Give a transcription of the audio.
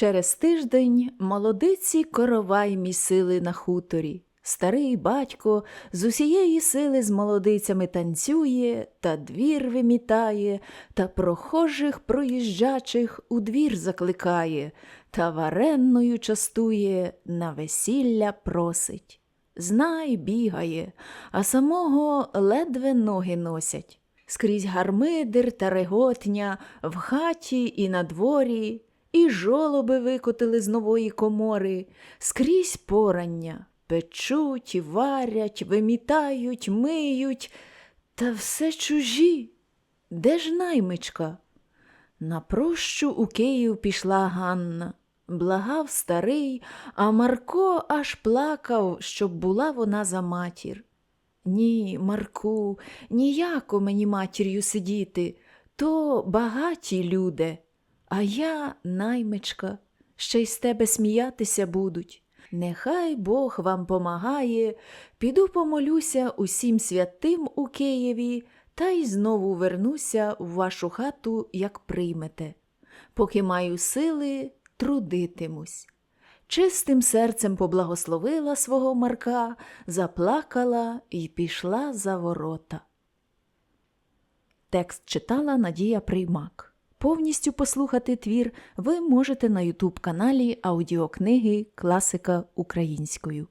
Через тиждень молодиці коровай місили на хуторі. Старий батько з усієї сили з молодицями танцює, та двір вимітає, та прохожих проїжджачих у двір закликає, та варенною частує, на весілля просить. Знай, бігає, а самого ледве ноги носять. Скрізь гармидер та реготня в хаті і на дворі, і жолоби викотили з нової комори, скрізь порання, печуть, варять, вимітають, миють, та все чужі. Де ж наймичка? На прощу у Київ пішла Ганна. Благав старий, а Марко аж плакав, щоб була вона за матір. Ні, Марку, ніяко мені матір'ю сидіти, то багаті люди, а я наймичка, ще й з тебе сміятися будуть. Нехай Бог вам помагає, піду помолюся усім святим у Києві та й знову вернуся в вашу хату, як приймете. Поки маю сили, трудитимусь. Чистим серцем поблагословила свого Марка, заплакала і пішла за ворота. Текст читала Надія Приймак. Повністю послухати твір ви можете на ютуб каналі аудіокниги Класика українською.